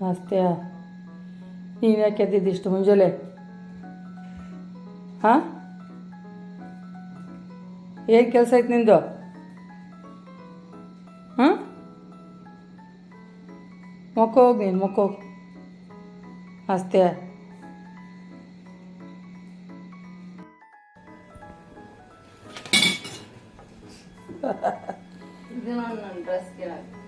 ನಾಸ್ತ್ಯ ನೀನು ಯಾಕೆ ಎದ್ದಿದ್ದಿಷ್ಟು ಮುಂಜಾನೆ ಹಾಂ ಏನು ಕೆಲಸ ಐತೆ ನಿಂದು ಹಾಂ ಮೊಕ್ಕ ಹೋಗಿ ನೀನು ಮೊಕ್ಕ ಹೋಗಿ ಅಷ್ಟೇ ಇದು ನನ್ನ ಡ್ರೆಸ್ ಕೆಳಗೆ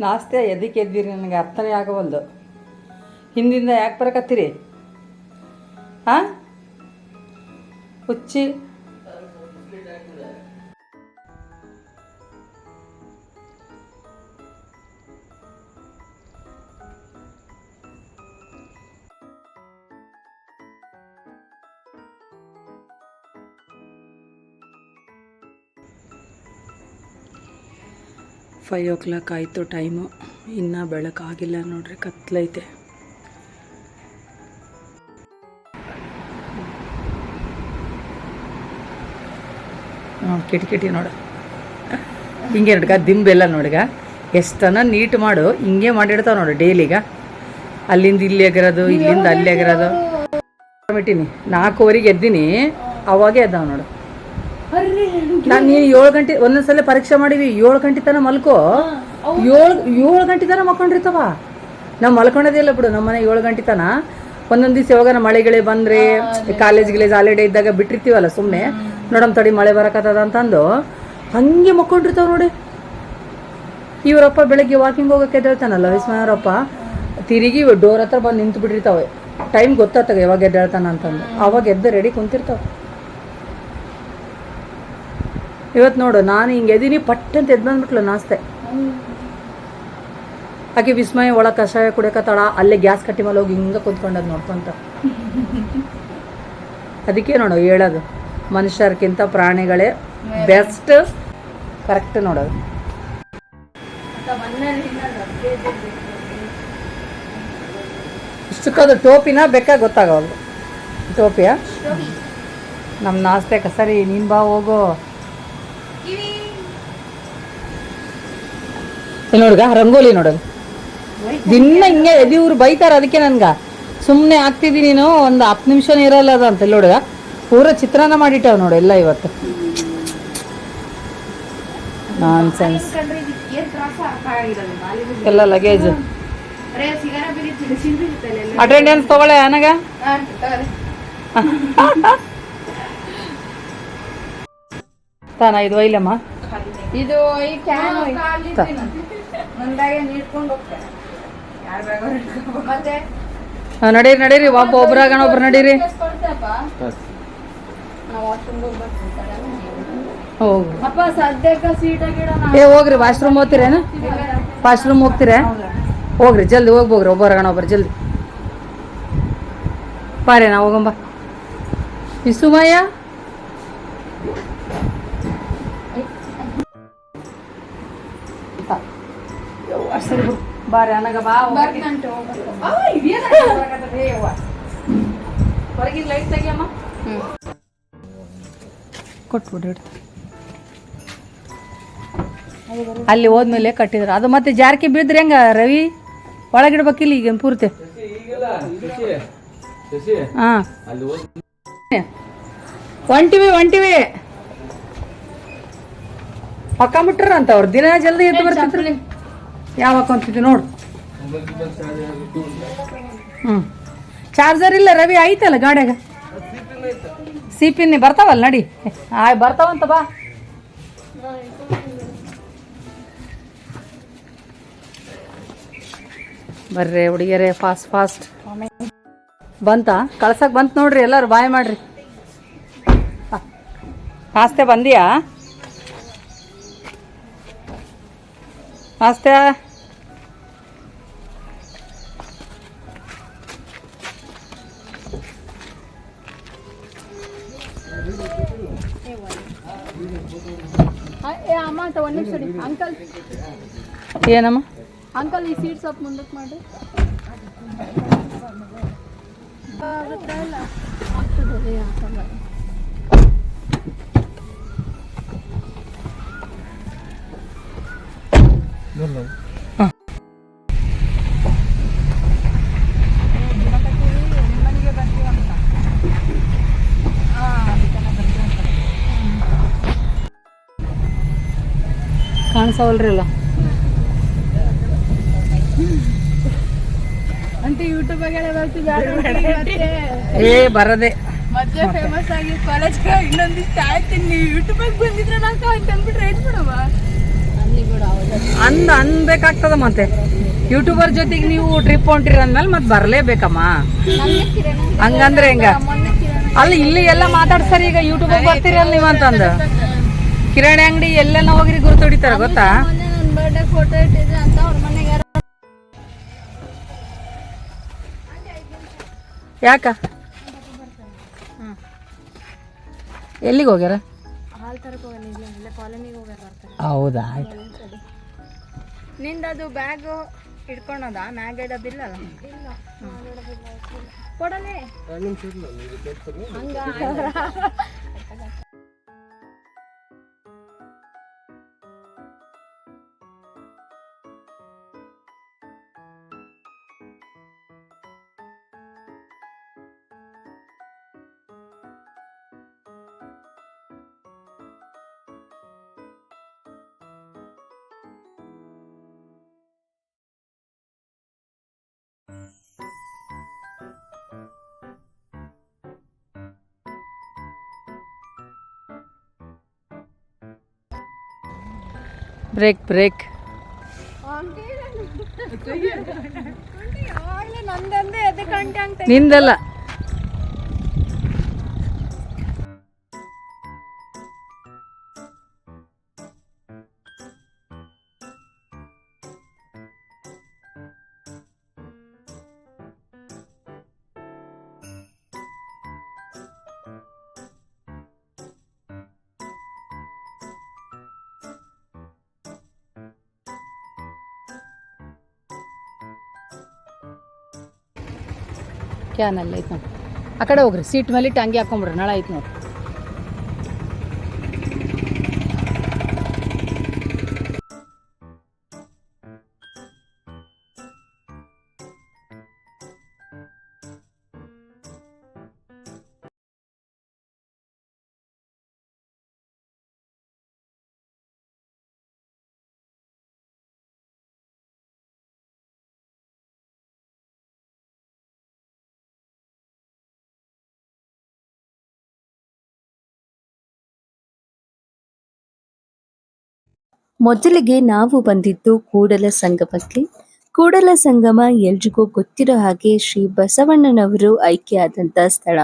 ನಾಸ್ತೆ ಎದಕ್ಕೆ ಎದ್ದಿರಿ? ನನಗೆ ಅರ್ಥನೇ ಆಗವಲ್ದು. ಹಿಂದಿಂದ ಯಾಕೆ ಬರಕತ್ತೀರಿ? ಹಾಂ ಹುಚ್ಚಿ. ಫೈವ್ ಓ ಕ್ಲಾಕ್ ಆಯಿತು ಟೈಮು ಇನ್ನೂ ಬೆಳಕಾಗಿಲ್ಲ ನೋಡ್ರಿ, ಕತ್ಲೈತೆ. ಹ್ಞೂ ಕಿಟಿ ನೋಡು. ಹಿಂಗೆ ನೋಡ್ಗ ದಿಂಬೆಲ್ಲ ನೋಡ್ಗ. ಎಷ್ಟನ ನೀಟ್ ಮಾಡು, ಹಿಂಗೆ ಮಾಡಿಡ್ತಾವೆ ನೋಡು ಡೈಲಿಗ ಅಲ್ಲಿಂದ ಇಲ್ಲಿ ಎಗರೋದು, ಇಲ್ಲಿಂದ ಅಲ್ಲಿ ಎಗರೋದು. ಬಿಟ್ಟಿನಿ ನಾಲ್ಕೂವರೆಗೆ ಎದ್ದೀನಿ, ಅವಾಗೇ ಎದ್ದಾವ ನೋಡು. ನಾನು ನೀನು ಏಳು ಗಂಟೆ ಒಂದೊಂದ್ಸಲ ಪರೀಕ್ಷೆ ಮಾಡಿವಿ ಏಳು ಗಂಟೆ ತನ ಮಲ್ಕೋ. ಏಳು ಏಳು ಗಂಟೆ ತನ ಮಲ್ಕೊಂಡಿರ್ತಾವ. ನಾವು ಮಲ್ಕೊಂಡದೇ ಇಲ್ಲ ಬಿಡು ನಮ್ಮ ಮನೆ ಏಳು ಗಂಟೆ ತನ. ಒಂದೊಂದು ದಿವಸ ಯಾವಾಗ ಮಳೆಗಳೇ ಬಂದ್ರೆ ಕಾಲೇಜ್ ಗಿಲೇಜ್ ಹಾಲಿಡೇ ಇದ್ದಾಗ ಬಿಟ್ಟಿರ್ತೀವಲ್ಲ ಸುಮ್ಮನೆ ನೋಡಮ್ ತಡಿ ಮಳೆ ಬರಕತ್ತದ ಅಂತಂದು. ಹಂಗೆ ಮಕ್ಕೊಂಡಿರ್ತಾವ ನೋಡಿ. ಇವರಪ್ಪ ಬೆಳಗ್ಗೆ ವಾಕಿಂಗ್ ಹೋಗಕ್ಕೆ ಎದ್ದೇಳ್ತಾನಲ್ಲ ವಿಸ್ಮಯರಪ್ಪ ತಿರುಗಿ ಡೋರ್ ಹತ್ರ ಬಂದು ನಿಂತು ಬಿಟ್ಟಿರ್ತಾವೆ ಟೈಮ್ ಗೊತ್ತಾಗ ಯಾವಾಗ ಎದ್ದೇಳ್ತಾನ ಅಂತಂದು. ಅವಾಗ ಎದ್ದು ರೆಡಿ ಕುಂತಿರ್ತಾವೆ. ಇವತ್ತು ನೋಡು ನಾನು ಹಿಂಗೆ ಎದೀನಿ ಪಟ್ ಅಂತ ಎದ್ದು ಬಂದ್ಬಿಟ್ಲು ನಾಸ್ತೆ. ಆಕೆ ವಿಸ್ಮಯ ಒಳ ಕಷಾಯ ಕುಡಿಯಕತ್ತಾಳ ಅಲ್ಲೇ ಗ್ಯಾಸ್ ಕಟ್ಟಿ ಮೇಲೆ ಹೋಗಿ ಹಿಂಗೆ ಕುತ್ಕೊಂಡದ್ ನೋಡ್ಕೊಂತ. ಅದಕ್ಕೆ ನೋಡು ಹೇಳೋದು ಮನುಷ್ಯರ್ಕಿಂತ ಪ್ರಾಣಿಗಳೇ ಬೆಸ್ಟ್ ಕರೆಕ್ಟ್ ನೋಡೋದು ಇಷ್ಟಕ್ಕದು ಟೋಪಿನ ಬೇಕಾ ಗೊತ್ತಾಗೋದು? ಟೋಪಿಯ? ನಮ್ಮ ನಾಸ್ತೆ ಕಸರಿ ನೀನು ಬಾ ಹೋಗು. ಇಲ್ಲಿ ನೋಡ್ಗ ರಂಗೋಲಿ ನೋಡೋದು. ದಿನ ಹಿಂಗೆ ಎದಿವ್ರು ಬೈತಾರ ಅದಕ್ಕೆ ನನ್ಗ. ಸುಮ್ಮನೆ ಆಗ್ತಿದಿ ನೀನು ಒಂದು ಹತ್ತು ನಿಮಿಷ ಇರಲ್ಲ ಅದು ಅಂತ ನೋಡ್ಗ. ಪೂರ ಚಿತ್ರಾನ್ನ ಮಾಡಿಟ್ಟಾವ ನೋಡು ಎಲ್ಲ ಇವತ್ತು. ನಾನ್ ಸೆನ್ಸ್ ಎಲ್ಲ ಲಗೇಜ್ ಅಟೆಂಡೆನ್ಸ್ ತಗೊಳ್ಳೆ ಅನಗ. ತಾನ ಇದು ಒಯ್ಲಮ್ಮ? ಇದು ಈ ನೀಡ್ಕೊಂಡು ಹೋಗ್ತಾರೆ. ಯಾರ ಬ್ಯಾಗ ಮತ್ತೆ? ಹಾ, ನಡೀರಿ ನಡೀರಿ ಒಬ್ಬ ಒಬ್ರಾಗಣ ಒಬ್ರು ನಡೀರಿ. ಏ ಹೋಗ್ರಿ ವಾಶ್ರೂಮ್ ಹೋಗ್ತೀರೇನು? ವಾಶ್ರೂಮ್ ಹೋಗ್ತೀರಾ? ಹೋಗ್ರಿ ಜಲ್ದಿ ಹೋಗ್ಬೋಗ್ರಿ ಒಬ್ಬರಾಗಣ ಒಬ್ಬರು ಜಲ್ದಿ. ಪಾರೇ ನಾವು ಹೋಗಂಬ. ಈ ಸರಿ ಬಿಡು. ಬಾರಿ ಅನಗ ಬಾ ಬರ್ಕಂಟು ಹೋಗ್ಬೇಕು ಹೊರಗಿನ ಲೈಟ್ ತೆಗಿಯಮ್ಮ. ಕೊಟ್ಬಿಡಿ ಇಡ್ತೀನಿ. ಅಲ್ಲಿ ಹೋದ್ಮೇಲೆ ಕಟ್ಟಿದ್ರು. ಅದು ಮತ್ತೆ ಜಾರಕಿ ಬಿದ್ರೆ ಹೆಂಗ ರವಿ? ಒಳಗಿಡ್ಬೇಕಿಲ್ಲ ಈಗ ಪೂರ್ತಿ. ಹಾಂ. ಒಂಟಿವಿ ಒಂಟಿವಿ ಪಕ್ಕ ಅಂತ ಅವ್ರು. ದಿನ ಜಲ್ದಿ ಎದ್ದು ಬರ್ತಿದ್ರು. ಯಾವ ಹಾಕೊಂತಿದ್ವಿ ನೋಡು. ಹ್ಞೂ ಚಾರ್ಜರ್ ಇಲ್ಲ ರವಿ, ಐತಲ್ಲ ಗಾಡ್ಯಾಗ? ಪಿನ್ ಬರ್ತಾವಲ್ಲ, ನಡಿ. ಆಯ್ ಬರ್ತಾವಂತ ಬಾ. ಬರ್ರಿ ಹುಡುಗಿಯರೇ ಫಾಸ್ಟ್ ಫಾಸ್ಟ್ ಬಂತ? ಕಳ್ಸಕ್ ಬಂತ ನೋಡ್ರಿ, ಎಲ್ಲರೂ ಬಾಯ್ ಮಾಡ್ರಿ. ಆಸ್ತೆ ಬಂದಿಯಾ ಆಸ್ತೆ ಅಮ್ಮ ಅಂತ ಒಂದ್ ನಿಮಿಷ ಅಂಕಲ್ ಏನಮ್ಮ? ಅಂಕಲ್ ಈ ಸೀಟ್ ಸ್ವಲ್ಪ ಮುಂದಕ್ಕೆ ಮಾಡಿ ಕಾಣಿಸವಲ್ರಿ ಅಲ್ಲ ಅಂತ ಬರ್ತೀವಿ ಏ ಬರದೆ. ಮತ್ತೆ ಫೇಮಸ್ ಆಗಿ ಕಾಲೇಜ್ ಇನ್ನೊಂದಿಷ್ಟು ಆಯ್ತೀನಿ ನೀವು ಆಗಿ ಬಂದಿದ್ರೆ ನಾಕ ಅಂತ ಅಂದ್ಬಿಟ್ರೆ ಏನ್ ಬಿಡವ ಅಂದ ಅನ್ಬೇಕಾಗ್ತದ ಮತ್ತೆ. ಯೂಟ್ಯೂಬರ್ ಜೊತೆಗೆ ನೀವು ಟ್ರಿಪ್ ಹೊಂಟಿರಿ ಅಂದ್ಮೇಲೆ ಮತ್ತೆ ಬರಲೇಬೇಕಮ್ಮ. ಹಂಗಂದ್ರೆ ಹೆಂಗ? ಅಲ್ಲಿ ಇಲ್ಲಿ ಎಲ್ಲ ಮಾತಾಡ್ಸರಿ ಈಗ ಯೂಟ್ಯೂಬ್ ಬರ್ತೀರಿ ಅಲ್ಲ ನೀವು ಅಂತಂದು. ಕಿರಾಣಿ ಅಂಗಡಿ ಎಲ್ಲೆಲ್ಲ ಹೋಗ್ರಿ ಗುರುತು ಹೊಡಿತಾರ ಗೊತ್ತಾ? ಬರ್ಡೇ ಫೋಟೋ ಇಟ್ಟಿದ್ರೆ ಅಂತ ಅವ್ರ ಮನೆಗೆ ಯಾರೋ ಯಾಕ ಎಲ್ಲಿಗೆ ಹೋಗ್ಯಾರ? ಹೌದಾ? ಆಯ್ತು. ನಿಂದದು ಬ್ಯಾಗ್ ಇಟ್ಕೊಳೋದ ಮ್ಯಾಗ್ ಇಡೋದಿಲ್ಲ ಕೊಡಲೇ. Break break ನಿಂದಲ್ಲ. ಕ್ಯಾನ್ ಅಲ್ಲ ಐತೆ ನೋಡಿ. ಆ ಕಡೆ ಹೋಗ್ರಿ ಸೀಟ್ ಮೇಲೆ ಟಂಗಿ ಹಾಕೊಂಬಿಡ್ರಿ ನಳ ಐತೆ ನೋಡಿ. ಮೊದಲಿಗೆ ನಾವು ಬಂದಿದ್ದು ಕೂಡಲ ಸಂಗಮಕ್ಕೆ. ಕೂಡಲ ಸಂಗಮ ಎಲ್ರಿಗೂ ಗೊತ್ತಿರೋ ಹಾಗೆ ಶ್ರೀ ಬಸವಣ್ಣನವರು ಆಯ್ಕೆಯಾದಂಥ ಸ್ಥಳ.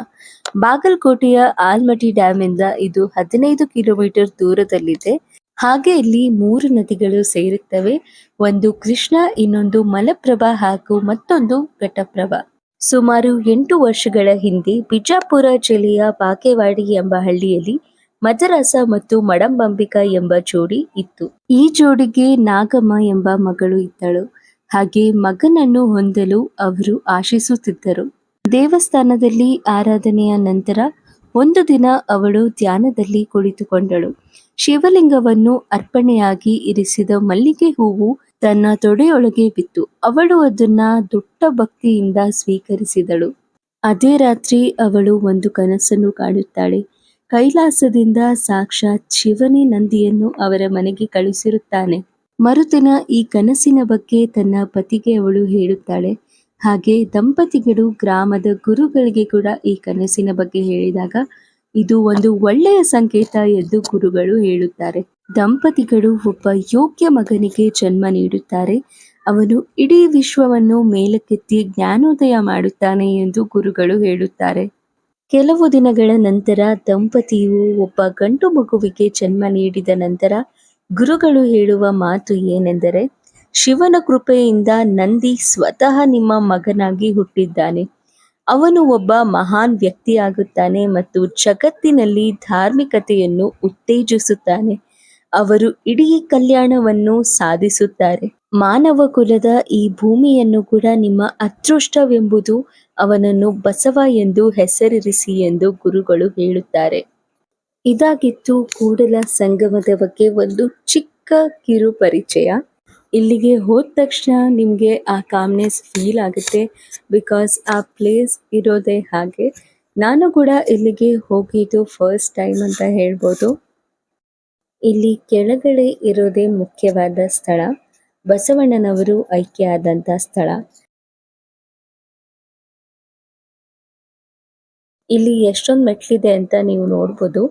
ಬಾಗಲಕೋಟೆಯ ಆಲ್ಮಟಿ ಡ್ಯಾಮ್ ಇಂದ ಇದು ಹದಿನೈದು ಕಿಲೋಮೀಟರ್ ದೂರದಲ್ಲಿದೆ. ಹಾಗೆ ಇಲ್ಲಿ ಮೂರು ನದಿಗಳು ಸೇರುತ್ತವೆ. ಒಂದು ಕೃಷ್ಣ, ಇನ್ನೊಂದು ಮಲಪ್ರಭಾ ಹಾಗೂ ಮತ್ತೊಂದು ಘಟಪ್ರಭಾ. ಸುಮಾರು ಎಂಟು ವರ್ಷಗಳ ಹಿಂದೆ ಬಿಜಾಪುರ ಜಿಲ್ಲೆಯ ಬಾಗೇವಾಡಿ ಎಂಬ ಹಳ್ಳಿಯಲ್ಲಿ ಮದರಸ ಮತ್ತು ಮಡಂಬಂಬಿಕಾ ಎಂಬ ಜೋಡಿ ಇತ್ತು. ಈ ಜೋಡಿಗೆ ನಾಗಮ್ಮ ಎಂಬ ಮಗಳು ಇದ್ದಳು. ಹಾಗೆ ಮಗನನ್ನು ಹೊಂದಲು ಅವರು ಆಶಿಸುತ್ತಿದ್ದರು. ದೇವಸ್ಥಾನದಲ್ಲಿ ಆರಾಧನೆಯ ನಂತರ ಒಂದು ದಿನ ಅವಳು ಧ್ಯಾನದಲ್ಲಿ ಕುಳಿತುಕೊಂಡಳು. ಶಿವಲಿಂಗವನ್ನು ಅರ್ಪಣೆಯಾಗಿ ಇರಿಸಿದ ಮಲ್ಲಿಗೆ ಹೂವು ತನ್ನ ತೊಡೆಯೊಳಗೆ ಬಿತ್ತು. ಅವಳು ಅದನ್ನ ದೊಡ್ಡ ಭಕ್ತಿಯಿಂದ ಸ್ವೀಕರಿಸಿದಳು. ಅದೇ ರಾತ್ರಿ ಅವಳು ಒಂದು ಕನಸನ್ನು ಕಾಣುತ್ತಾಳೆ. ಕೈಲಾಸದಿಂದ ಸಾಕ್ಷಾತ್ ಶಿವನೇ ನಂದಿಯನ್ನು ಅವರ ಮನೆಗೆ ಕಳುಹಿಸಿರುತ್ತಾನೆ ಮರುದಿನ ಈ ಕನಸಿನ ಬಗ್ಗೆ ತನ್ನ ಪತಿಗೆ ಅವಳು ಹೇಳುತ್ತಾಳೆ. ಹಾಗೆ ದಂಪತಿಗಳು ಗ್ರಾಮದ ಗುರುಗಳಿಗೆ ಕೂಡ ಈ ಕನಸಿನ ಬಗ್ಗೆ ಹೇಳಿದಾಗ ಇದು ಒಂದು ಒಳ್ಳೆಯ ಸಂಕೇತ ಎಂದು ಗುರುಗಳು ಹೇಳುತ್ತಾರೆ. ದಂಪತಿಗಳು ಒಬ್ಬ ಯೋಗ್ಯ ಮಗನಿಗೆ ಜನ್ಮ ನೀಡುತ್ತಾರೆ. ಅವನು ಇಡೀ ವಿಶ್ವವನ್ನು ಮೇಲಕ್ಕೆತ್ತಿ ಜ್ಞಾನೋದಯ ಮಾಡುತ್ತಾನೆ ಎಂದು ಗುರುಗಳು ಹೇಳುತ್ತಾರೆ. ಕೆಲವು ದಿನಗಳ ನಂತರ ದಂಪತಿಯು ಒಬ್ಬ ಗಂಡು ಮಗುವಿಗೆ ಜನ್ಮ ನೀಡಿದ ನಂತರ ಗುರುಗಳು ಹೇಳುವ ಮಾತು ಏನೆಂದರೆ, ಶಿವನ ಕೃಪೆಯಿಂದ ನಂದಿ ಸ್ವತಃ ನಿಮ್ಮ ಮಗನಾಗಿ ಹುಟ್ಟಿದ್ದಾನೆ. ಅವನು ಒಬ್ಬ ಮಹಾನ್ ವ್ಯಕ್ತಿಯಾಗುತ್ತಾನೆ ಮತ್ತು ಜಗತ್ತಿನಲ್ಲಿ ಧಾರ್ಮಿಕತೆಯನ್ನು ಉತ್ತೇಜಿಸುತ್ತಾನೆ. ಅವರು ಇಡೀ ಕಲ್ಯಾಣವನ್ನು ಸಾಧಿಸುತ್ತಾರೆ. ಮಾನವ ಕುಲದ ಈ ಭೂಮಿಯನ್ನು ಕೂಡ ನಿಮ್ಮ ಅದೃಷ್ಟವೆಂಬುದು ಅವನನ್ನು ಬಸವ ಎಂದು ಹೆಸರಿರಿಸಿ ಎಂದು ಗುರುಗಳು ಹೇಳುತ್ತಾರೆ. ಇದಾಗಿತ್ತು ಕೂಡಲ ಸಂಗಮದ ಬಗ್ಗೆ ಒಂದು ಚಿಕ್ಕ ಕಿರು ಪರಿಚಯ. ಇಲ್ಲಿಗೆ ಹೋದ ತಕ್ಷಣ ನಿಮಗೆ ಆ ಕಾಮ್ನೆಸ್ ಫೀಲ್ ಆಗುತ್ತೆ. ಬಿಕಾಸ್ ಆ ಪ್ಲೇಸ್ ಇರೋದೇ ಹಾಗೆ. ನಾನು ಕೂಡ ಇಲ್ಲಿಗೆ ಹೋಗಿದ್ದು ಫಸ್ಟ್ ಟೈಮ್ ಅಂತ ಹೇಳ್ಬೋದು. ಇಲ್ಲಿ ಕೆಳಗಡೆ ಇರೋದೇ ಮುಖ್ಯವಾದ ಸ್ಥಳ. ಬಸವಣ್ಣನವರು ಐಕ್ಯ ಆದಂತ ಸ್ಥಳ. ಇಲ್ಲಿ ಎಷ್ಟೊಂದು ಮೆಟ್ಲಿದೆ ಅಂತ ನೀವು ನೋಡ್ಬೋದು.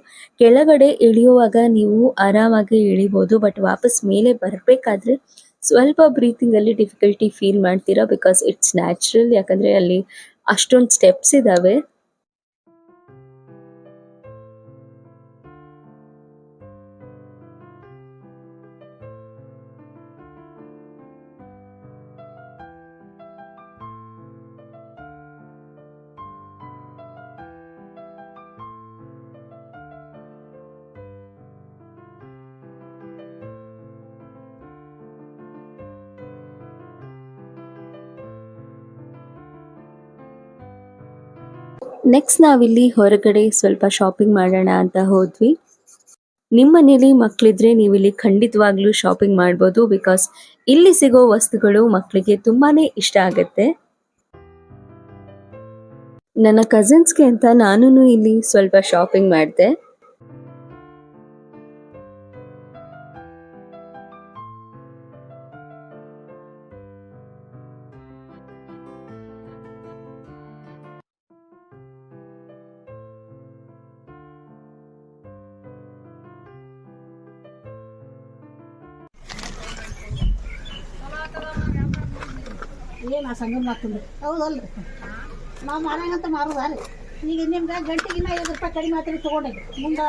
ಕೆಳಗಡೆ ಇಳಿಯುವಾಗ ನೀವು ಆರಾಮಾಗಿ ಇಳಿಬೋದು, ಬಟ್ ವಾಪಸ್ ಮೇಲೆ ಬರಬೇಕಾದ್ರೆ ಸ್ವಲ್ಪ ಬ್ರೀತಿಂಗ್ ಅಲ್ಲಿ ಡಿಫಿಕಲ್ಟಿ ಫೀಲ್ ಮಾಡ್ತೀರಾ ಬಿಕಾಸ್ ಇಟ್ಸ್ ನ್ಯಾಚುರಲ್ ಯಾಕಂದ್ರೆ ಅಲ್ಲಿ ಅಷ್ಟೊಂದು ಸ್ಟೆಪ್ಸ್ ಇದಾವೆ. ನೆಕ್ಸ್ಟ್ ನಾವಿಲ್ಲಿ ಹೊರಗಡೆ ಸ್ವಲ್ಪ ಶಾಪಿಂಗ್ ಮಾಡೋಣ ಅಂತ ಹೋದ್ವಿ. ನಿಮ್ಮ ಮನೇಲಿ ಮಕ್ಕಳಿದ್ರೆ ನೀವು ಇಲ್ಲಿ ಖಂಡಿತವಾಗ್ಲೂ ಶಾಪಿಂಗ್ ಮಾಡ್ಬೋದು ಬಿಕಾಸ್ ಇಲ್ಲಿ ಸಿಗೋ ವಸ್ತುಗಳು ಮಕ್ಕಳಿಗೆ ತುಂಬಾನೇ ಇಷ್ಟ ಆಗುತ್ತೆ. ನನ್ನ ಕಸಿನ್ಸ್ಗೆ ಅಂತ ನಾನು ಇಲ್ಲಿ ಸ್ವಲ್ಪ ಶಾಪಿಂಗ್ ಮಾಡಿದೆ. ಸಂಗಮ ಮಾತಂದು ಹೌದಲ್ರಿ? ನಾವು ಮಾರಾಗಂತ ಮಾರೋದಾರಿ ಈಗ ನಿಮ್ಗೆ ಗಂಟೆಗಿನ್ನ ಐದು ರೂಪಾಯಿ ಕಡಿಮೆ ಆತ್ರಿ ತೊಗೊಂಡೆ. ಮುಂದೆ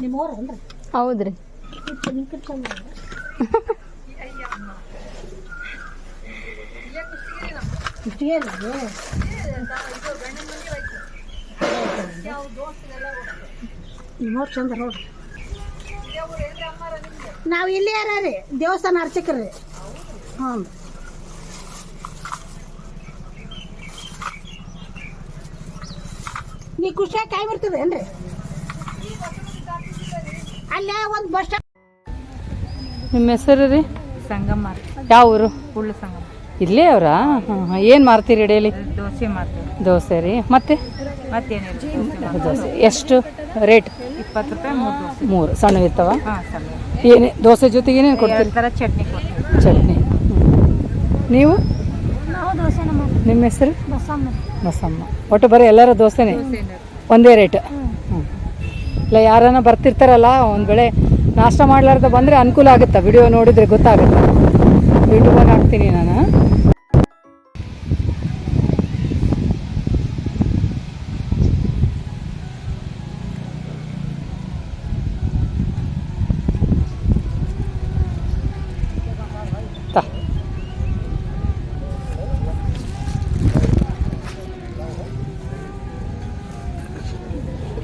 ನಿಮ್ಮ ಊರು ಅಲ್ರಿ? ಹೌದ್ರಿ ಇಷ್ಟಿಗೆ ನಿಮ್ಮವ್ರು ಚಂದ ನೋಡ್ರಿ ನಾವು ಇಲ್ಲಿ ಯಾರ ರೀ? ದೇವಸ್ಥಾನ ಅರ್ಚಕರು ರೀ. ಹ್ಞೂ ನೀ ಖುಷಿಯಾಗಿ ಕಾಯಿ ಏನ್ರಿ? ಅಲ್ಲೇ ಒಂದು ಬಸ್ ಸ್ಟಾಪ್ ನಿಮ್ಮ ಹೆಸರು ರೀ? ಸಂಗಮ್ಮ ಯಾವ ಊರು? ಉಳ್ಳು ಸಂಗಮ ಇಲ್ಲೇ ಅವರಾ? ಏನು ಮಾರ್ತೀರಿ ಡೈಲಿ? ದೋಸೆ ಮಾಡ್ತೀವಿ. ದೋಸೆ ರೀ. ಮತ್ತೆ? ಮತ್ತೇನಿಲ್ಲ. ದೋಸೆ. ಎಷ್ಟು? ರೇಟ್? ಇಪ್ಪತ್ತು ರೂಪಾಯಿ ಮೂರು ಮೂರು. ಸಣ್ಣ ಇರ್ತಾವ? ಹಾಂ ಸರಿ ಏನೇ ದೋಸೆ ಜೊತೆಗೆ ಏನೇನು ಕೊಡ್ತೀರಿ? ಥರ ಚಟ್ನಿ ಚಟ್ನಿ. ನೀವು? ನಿಮ್ಮ ಹೆಸರು? ಬಸಮ್ಮ. ಬಸಮ್ಮ. ಒಟ್ಟು ಬರೀ ಎಲ್ಲರ ದೋಸೆನೇ? ಒಂದೇ ರೇಟ್. ಹ್ಞೂ ಇಲ್ಲ ಯಾರನ್ನ ಬರ್ತಿರ್ತಾರಲ್ಲ ಒಂದು ವೇಳೆ ನಾಷ್ಟ ಮಾಡ್ಲಾರ್ದ ಬಂದರೆ ಅನುಕೂಲ ಆಗುತ್ತಾ? ವಿಡಿಯೋ ನೋಡಿದರೆ ಗೊತ್ತಾಗುತ್ತೆ? ಯೂಟ್ಯೂಬಾಗ ಹಾಕ್ತೀನಿ ನಾನು.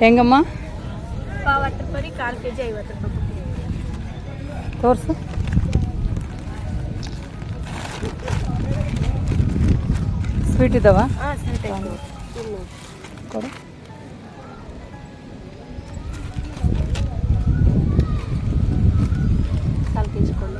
ಹೆಂಗಮ್ಮ ಪಾವತ್ತು ರೂಪಾಯಿ ಕಾಲು ಕೆ ಜಿ ಐವತ್ತು ರೂಪಾಯಿ ತೋರಿಸು ಸ್ವೀಟ್ ಇದ್ದಾವ ಹಾಂ ಸ್ವೀಟ್ ಐತೆ ಕೊಡು ಕಾಲು ಕೆ ಜಿ ಕೊಡಿ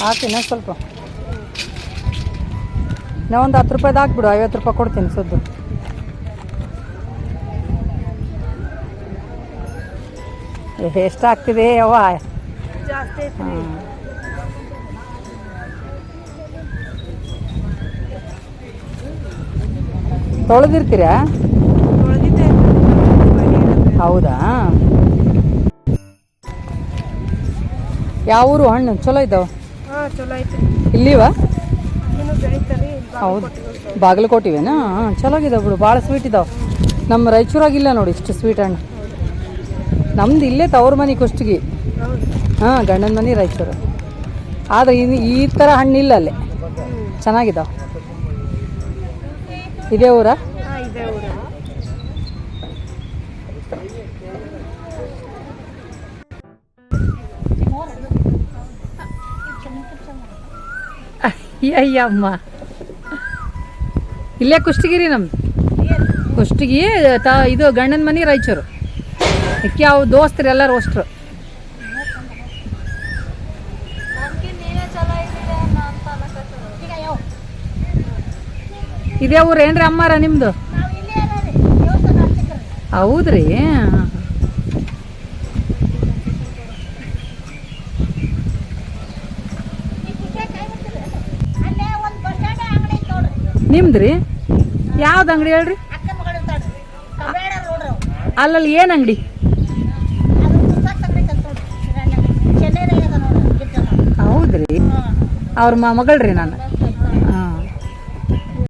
ಹಾಕಿನ ಸ್ವಲ್ಪ. ನಾ ಒಂದು ಹತ್ತು ರೂಪಾಯ್ದು ಹಾಕ್ಬಿಡು ಐವತ್ತು ರೂಪಾಯಿ ಕೊಡ್ತೀನಿ ಸುದ್ದು. ಎಷ್ಟು ಆಗ್ತಿದೆ ಯವ್ವ. ತೊಳೆದಿರ್ತೀರಾ? ಹೌದಾ? ಯಾವ ಊರು ಹಣ್ಣು ಚಲೋ ಇದ್ದಾವ? ಚಲೋ ಇಲ್ಲಿವಾ? ಇಲ್ಲಿವ ಇನ್ನು ಬೆಳಿತಾರೆ ಹೌದು. ಬಾಗಲಕೋಟಿವೇನಾ? ಹಾಂ ಚಲೋಗಿದಾವೆ ಬಿಡು ಭಾಳ ಸ್ವೀಟ್ ಇದಾವೆ. ನಮ್ಮ ರಾಯಚೂರಾಗಿಲ್ಲ ನೋಡಿ ಇಷ್ಟು ಸ್ವೀಟ್ ಹಣ್ಣು. ನಮ್ದು ಇಲ್ಲೇ ತವ್ರ ಮನೆ ಕುಷ್ಟಗಿ. ಹಾಂ ಗಂಡನ ಮನೆ ರಾಯಚೂರು. ಆದರೆ ಇದು ಈ ಥರ ಹಣ್ಣಿಲ್ಲ ಅಲ್ಲಿ. ಚೆನ್ನಾಗಿದಾವೆ. ಇದೆ ಊರು? ಅಯ್ಯಮ್ಮ ಇಲ್ಲೇ ಕುಷ್ಟಗಿರಿ ನಮ್ದು. ಕುಷ್ಟಗಿ ತ ಇದು ಗಂಡನ ಮನೆ ರಾಯಚೂರು. ಅಕ್ಕಿ ಅವು ದೋಸ್ತರು ಎಲ್ಲರೂ ಅಷ್ಟ್ರು. ಇದೇ ಊರು ಏನ್ರಿ ಅಮ್ಮಾರ ಹಚ್ಚಿಕ್ರಿ ಹೌದ್ರಿ. ನಿಮ್ದ್ರಿ ಯಾವ್ದು ಅಂಗಡಿ ಹೇಳ್ರಿ? ಅಲ್ಲಲ್ಲಿ ಏನು ಅಂಗಡಿ? ಹೌದ್ರಿ. ಅವ್ರ ಮಗಳ್ರಿ ನಾನು.